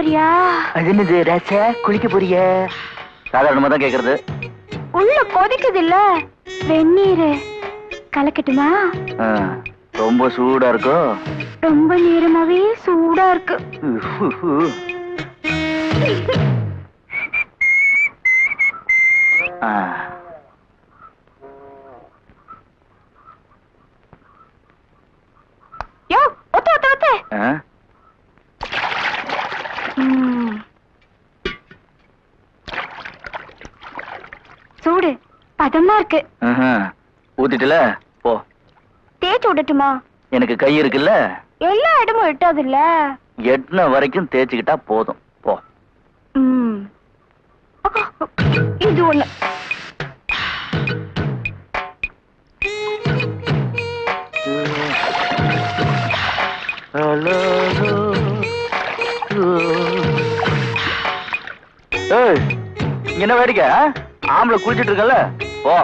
போறியா? அது என்னது ராசா? குளிக்க போறிய? சாதாரணமா தான் கேக்குறது. உள்ள கொதிக்குது இல்ல வெந்நீரு. கலக்கட்டுமா? ரொம்ப சூடா இருக்கோ? ரொம்ப நேரமாவே சூடா இருக்கு. ஆ. யோ ஒத்த ஒத்த ஒத்த ஆ? ம். சூடு பதமா இருக்கு. ஊத்திட்டுல? போ. தேய்ச்சு விடட்டுமா? எனக்கு கை இருக்குல்ல? எல்லா இடமும் எட்டாது இல்ல எட்ன வரைக்கும் தேய்ச்சிக்கிட்டா போதும். போ. ம். இது ஒண்ணு. என்ன வேடிக்கை? ஆம்பளை குளிச்சிட்டு இருக்கல போ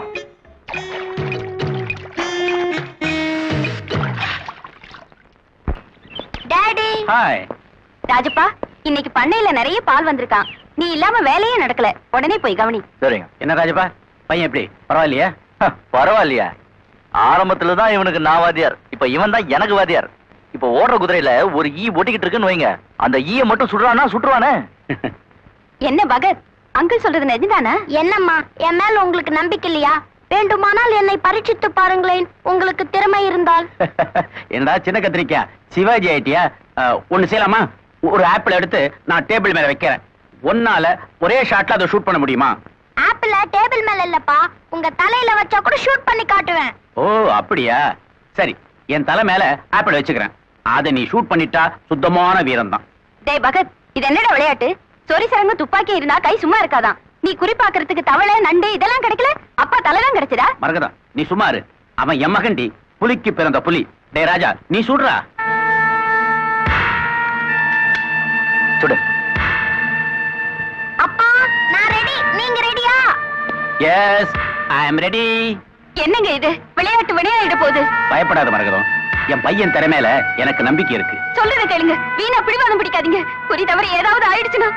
டாடி ஹாய் ராஜப்பா இன்னைக்கு பண்ணையில நிறைய பால் வந்திருக்கான். நீ இல்லாம வேலையே நடக்கல. உடனே போய் கவனி. சரிங்க. என்ன ராஜப்பா? பையன் எப்படி? பரவாயில்லையா? பரவாயில்லையா? ஆரம்பத்துல தான் இவனுக்கு நான் வாத்தியார். இப்ப இவன் தான் எனக்கு வாத்தியார். இப்ப ஓடுற குதிரையில ஒரு ஈ ஒட்டிக்கிட்டு இருக்குன்னு வைங்க. அந்த ஈய மட்டும் சுடுறானா சுட்டுருவானே? என்ன பகத்? அங்கிள் சொல்றது நிஜம்தானா? என்னம்மா என் மேல உங்களுக்கு நம்பிக்கை இல்லையா? வேண்டுமானால் என்னை பரீட்சித்து பாருங்களேன் உங்களுக்கு திறமை இருந்தால். என்னடா சின்ன கத்திரிக்கா? சிவாஜி ஆயிட்டியா? ஒண்ணு செய்யலாமா? ஒரு ஆப்பிள் எடுத்து நான் டேபிள் மேல வைக்கிறேன். ஒன்னால ஒரே ஷாட்ல அதை ஷூட் பண்ண முடியுமா? ஆப்பிள டேபிள் மேல இல்லப்பா உங்க தலையில வச்சா கூட ஷூட் பண்ணி காட்டுவேன். ஓ அப்படியா? சரி என் தலை மேல ஆப்பிள் வச்சுக்கிறேன். அதை நீ ஷூட் பண்ணிட்டா சுத்தமான வீரம் தான் டேய் பகத் இது என்னடா விளையாட்டு? சொரி சரங்கு துப்பாக்கி இருந்தா கை சும்மா இருக்காதான். நீ குறிப்பாக்குறதுக்கு தவளை நண்டு இதெல்லாம் கிடைக்கல? அப்பா தலைதான் கிடைச்சதா? மரகதம் நீ சும்மா இரு. அவன் என் மகன்டி. புலிக்கு பிறந்த புலி. டேய் ராஜா நீ சுடுறா. சுடு. அப்பா நான் ரெடி நீங்க ரெடியா எஸ் ஐ அம் ரெடி என்னங்க இது? விளையாட்டு விளையாடிட போகுது. பயப்படாத மரகதம் என் பையன் திறமையில எனக்கு நம்பிக்கை இருக்கு. சொல்றத கேளுங்க. வீணா பிடிவாதம் பிடிக்காதீங்க. குறி தவிர ஏதாவது ஆயிடுச்சுன்னா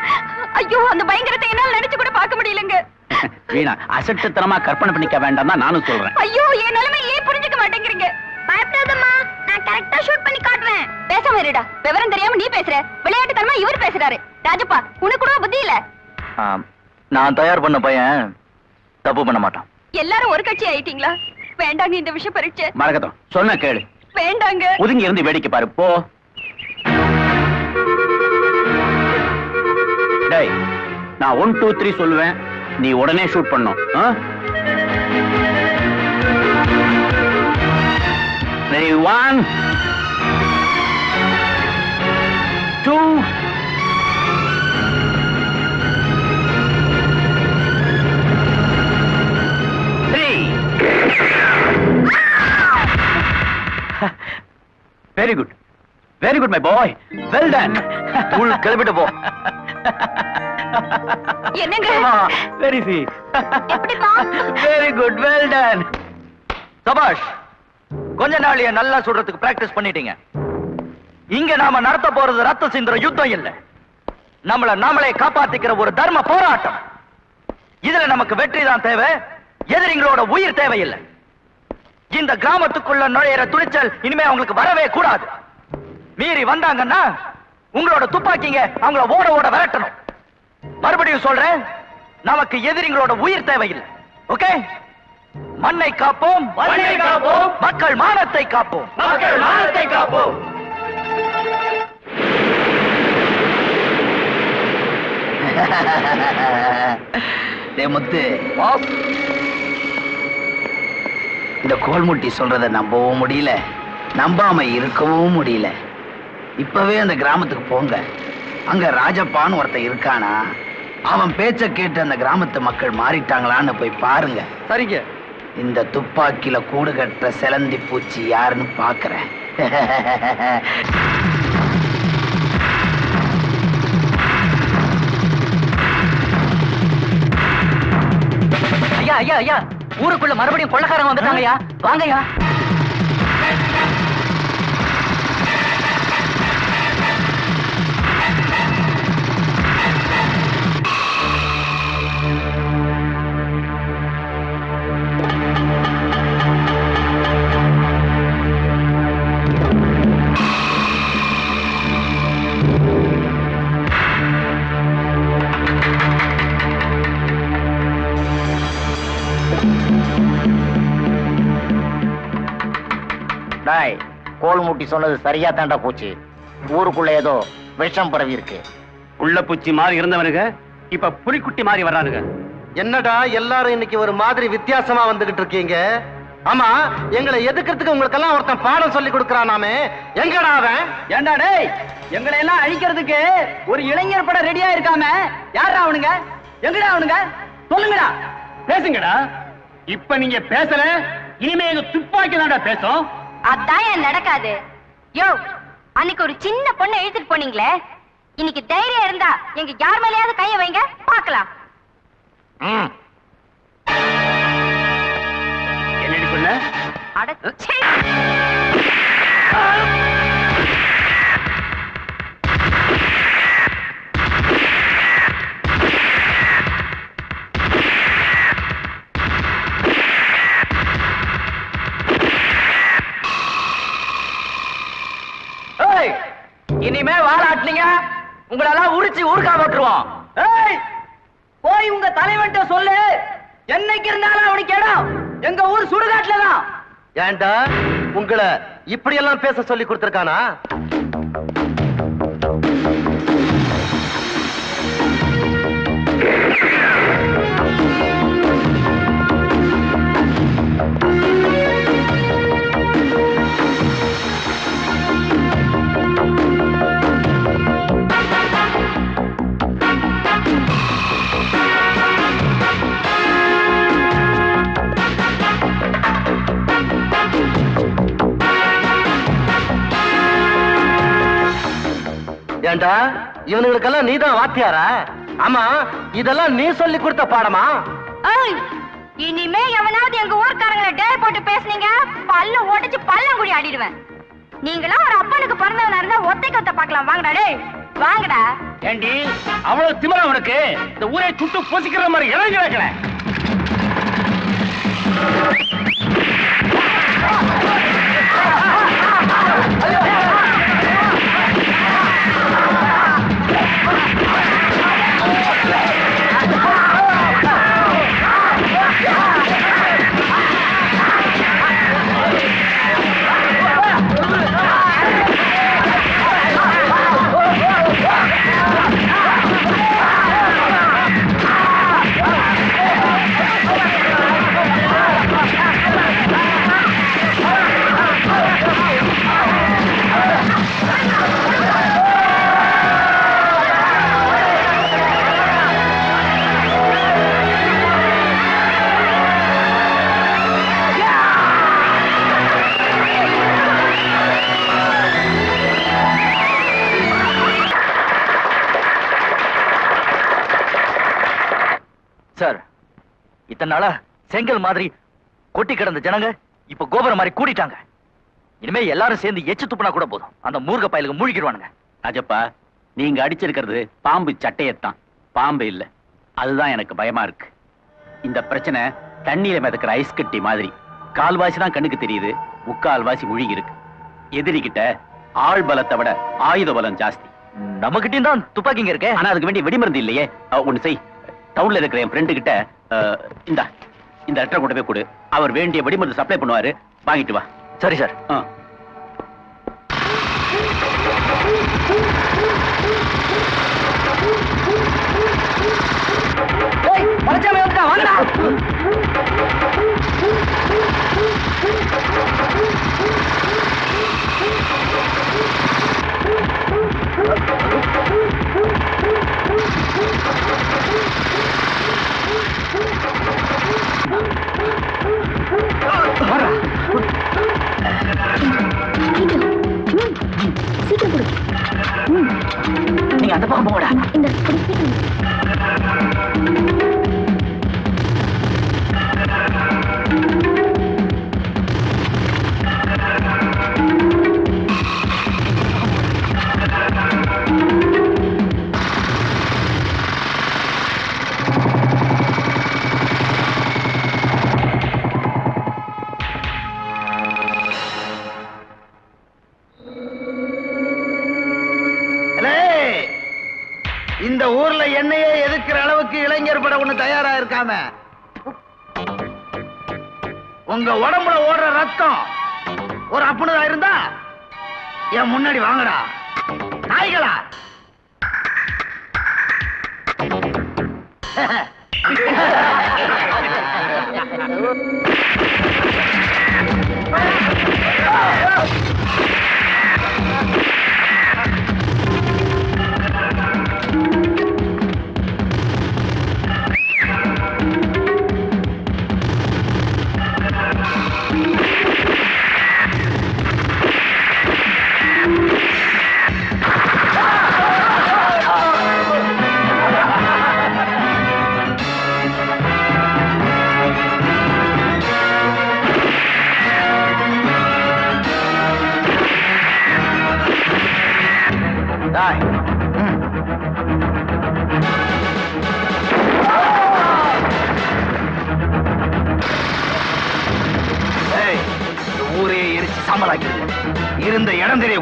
ஐயோ அந்த பயங்கரத்தை என்னால நினைச்சு கூட பார்க்க முடியலங்க. வீணா அசட்டுத்தனமா கற்பனை பண்ணிக்க வேண்டாம் தான் நானும் சொல்றேன். ஐயோ என் நிலைமை ஏன் புரிஞ்சுக்க மாட்டேங்கிறீங்க? பயப்படாதம்மா. நான் கரெக்டா ஷூட் பண்ணி காட்டுறேன் பேசாம இருடா. விவரம் தெரியாம நீ பேசுற. விளையாட்டுத்தனமா இவர் பேசுறாரு. ராஜப்பா உனக்கு கூட புத்தி இல்ல? நான் தயார் பண்ண பையன் தப்பு பண்ண மாட்டான். எல்லாரும் ஒரு கட்சி ஆயிட்டீங்களா? வேண்டாங்க இந்த விஷயம் பரீட்சை. மரகதம் சொன்ன கேளு. வேண்டாங்க. ஒதுங்கி இருந்து வேடிக்கை பாரு போ. டேய் நான் ஒன் டூ த்ரீ சொல்லுவேன். நீ உடனே ஷூட் பண்ணும் one very good very good my boy well done உள் கிளப்பிட்டு போ என்னங்க? வெரி சி? வெரி குட் வெல் டன் சபாஷ் கொஞ்ச நாளைய நல்லா சுடுறதுக்கு பிராக்டிஸ் பண்ணிட்டீங்க. இங்க நாம நடத்த போறது ரத்த சிந்துற யுத்தம் இல்ல. நம்மள நாமளே காப்பாத்திக்கிற ஒரு தர்ம போராட்டம். இதுல நமக்கு வெற்றி தான் தேவை. எதிரிங்களோட உயிர் தேவையில்லை. இந்த கிராமத்துக்குள்ள நுழையிற துணிச்சல் இனிமே அவங்களுக்கு வரவே கூடாது. மீறி வந்தாங்கன்னா உங்களோட துப்பாக்கிங்க அவங்கள ஓட ஓட விரட்டணும். மறுபடியும் சொல்றேன் நமக்கு எதிரிங்களோட உயிர் தேவையில்லை. ஓகே? மண்ணை காப்போம் மண்ணை காப்போம். மக்கள் மானத்தை காப்போம். மக்கள் மானத்தை காப்போம். முத்து இந்த கோல்முட்டி சொல்றத நம்பவும் முடியல. நம்பாம இருக்கவும் முடியல. இப்பவே அந்த கிராமத்துக்கு போங்க. அங்க ராஜப்பான்னு ஒருத்தன் இருக்கானா? அவன் பேச்ச கேட்டு அந்த கிராமத்து மக்கள் மாறிட்டாங்களான்னு போய் பாருங்க. சரிங்க. இந்த துப்பாக்கில கூடு கட்டுற செலந்தி பூச்சி யாருன்னு பாக்குறேன். ஐயா ஐயா ஐயா. ஊருக்குள்ள மறுபடியும் கொள்ளக்காரங்க வந்துட்டாங்கய்யா. வாங்கய்யா. கோல்முட்டி சொன்னது சரியா தாண்டா போச்சு. ஊருக்குள்ள ஏதோ விஷம் பரவி இருக்கு. உள்ள பூச்சி மாதிரி இருந்தவனுங்க இப்ப புலிக்குட்டி மாதிரி வர்றானுங்க. என்னடா எல்லாரும் இன்னைக்கு ஒரு மாதிரி வித்தியாசமா வந்துகிட்டு இருக்கீங்க? ஆமா எங்களை எதுக்கிறதுக்கு உங்களுக்கெல்லாம் ஒருத்தன் பாடம் சொல்லி கொடுக்கறானாமே. எங்கடா அவன்? ஏண்டா டேய் எங்களை எல்லாம் அழிக்கிறதுக்கு ஒரு இளைஞர் படம் ரெடியா இருக்காம யாரா அவனுங்க? எங்கடா அவனுங்க? சொல்லுங்கடா. பேசுங்கடா. இப்ப நீங்க பேசல இனிமே எங்க துப்பாக்கி தான்டா பேசும். அதான் ஏன் நடக்காது? யோ அன்னைக்கு ஒரு சின்ன பொண்ணை இழுத்துட்டு போனீங்களே. இன்னைக்கு தைரியம் இருந்தா எங்க யார் மேலயாவது கைய வைங்க பார்க்கலாம். என்னடி சொன்ன அட இனிமே வாழாட்டினீங்க உங்களெல்லாம் உரிச்சு ஊருக்கா போட்டுருவோம். ஏய் போய் உங்க தலைவன்ட்ட சொல்லு. என்னைக்கு இருந்தாலும் அவனுக்கு இடம். எங்க ஊர் சுடுகாட்டுல தான் ஏன்டா உங்களை இப்படி எல்லாம் பேச சொல்லி கொடுத்திருக்கானா? இவனுங்களுக்கெல்லாம் நீதான் வாத்தியாரா? ஆமா இதெல்லாம் நீ சொல்லி கொடுத்த பாடமா? இனிமே எவனாவது எங்க ஊர்க்காரங்களை டேர் போட்டு பேசுனீங்க? பல்ல உடைச்சு பள்ளங்குடி ஆடிடுவேன். நீங்களா ஒரு அப்பனுக்கு பிறந்தவனா இருந்தா ஒத்தை கொத்த பார்க்கலாம். வாங்கடா டேய் வாங்கடா. ஏண்டி அவ்வளவு திமிரா உனக்கு? இந்த ஊரை சுட்டு பொசிக்கிற மாதிரி இறங்கி இத்தனை நாளா செங்கல் மாதிரி கொட்டி கிடந்த ஜனங்க இப்ப கோபுரம் மாதிரி கூடிட்டாங்க. இனிமே எல்லாரும் சேர்ந்து எச்சு துப்புனா கூட போதும். அந்த மூர்க்க பயலுக்கு மூழ்கிடுவானுங்க ராஜப்பா நீங்க அடிச்சிருக்கிறது பாம்பு சட்டையத்தான். பாம்பு இல்ல. அதுதான் எனக்கு பயமா இருக்கு. இந்த பிரச்சனை தண்ணீர மிதக்கிற ஐஸ் கட்டி மாதிரி. கால்வாசி தான் கண்ணுக்கு தெரியுது. முக்கால்வாசி முழுகி இருக்கு எதிரிகிட்ட ஆள் பலத்தை விட ஆயுத பலம் ஜாஸ்தி. நம்மகிட்டயும் தான் துப்பாக்கிங்க இருக்கே. ஆனா அதுக்கு வேண்டிய வெடிமருந்து இல்லையே. ஒண்ணு செய். டவுன்ல இருக்கிற என் ஃப்ரெண்டு கிட்ட இந்தா இந்த லெட்டரை கொண்டு போய் கொடு. அவர் வேண்டிய வெடிமருந்து சப்ளை பண்ணுவாரு. வாங்கிட்டு வா. சரி சார் ஆ. சீக்கிரம் என்னையே எதிர்க்கிற அளவுக்கு இளைஞர் படம் ஒண்ணு தயாரா இருக்காம உங்க உடம்புல ஓடுற ரத்தம் ஒரு அப்புனதா இருந்தா என் முன்னாடி வாங்கடா. நாய்களா? டாய் இருந்த இடம் தெரிய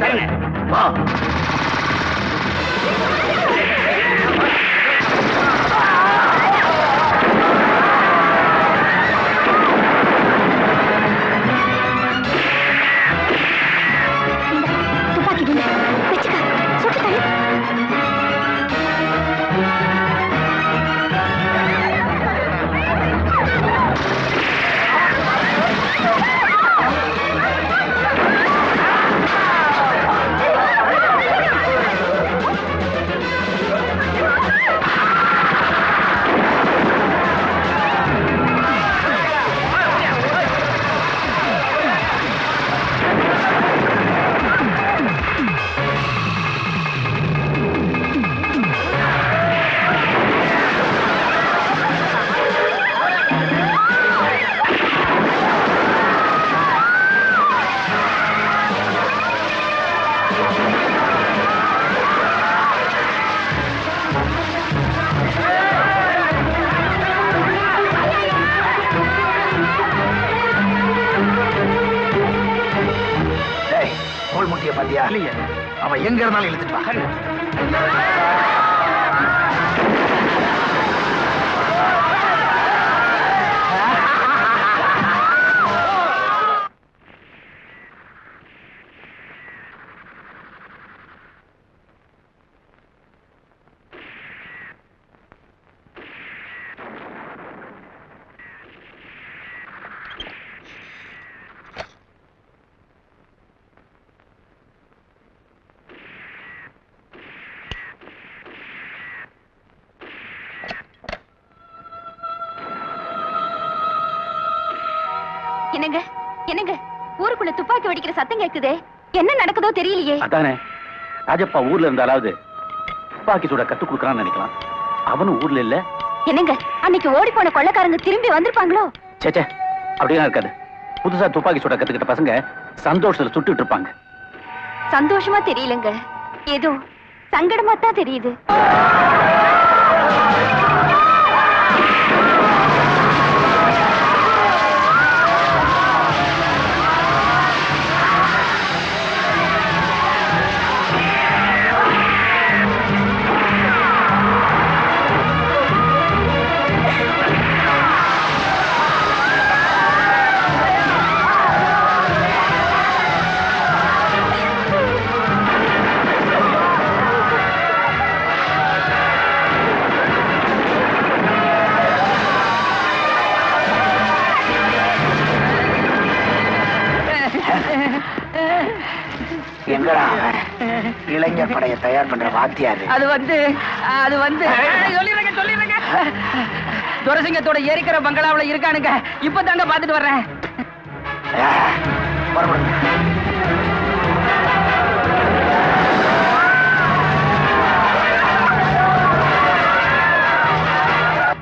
அவன் எங்க இருந்தாலும் இழுத்துட்டு வா. என்னங்க? என்னங்க? ஊருக்குள்ள துப்பாக்கி வெடிக்கிற சத்தம் கேக்குதே. என்ன நடக்குதோ தெரியலையே. அதானே. ராஜப்பா ஊர்ல இருந்தாலாவது துப்பாக்கி சூட கத்து கொடுக்கறான்னு நினைக்கலாம். அவனும் ஊர்ல இல்ல. என்னங்க? அன்னைக்கு ஓடி போன கொள்ளக்காரங்க திரும்பி வந்திருப்பாங்களோ? சேச்சே அப்படியெல்லாம் இருக்காது. புதுசா துப்பாக்கி சூட கத்துக்கிட்ட பசங்க சந்தோஷத்துல சுட்டுட்டு இருப்பாங்க. சந்தோஷமா தெரியலங்க. ஏதோ சங்கடமா தான் தெரியுது. எங்கடா? இளைஞர் படையை தயார் பண்ற வாத்தியாரு. அது வந்து அது வந்து சொல்லிடுறேங்க சொல்லிடுறேங்க துரசிங்கத்தோட எரிக்கிற பங்களாவுல இருக்கானுங்க. இப்ப தாங்க பாத்துட்டு வர்றேன்.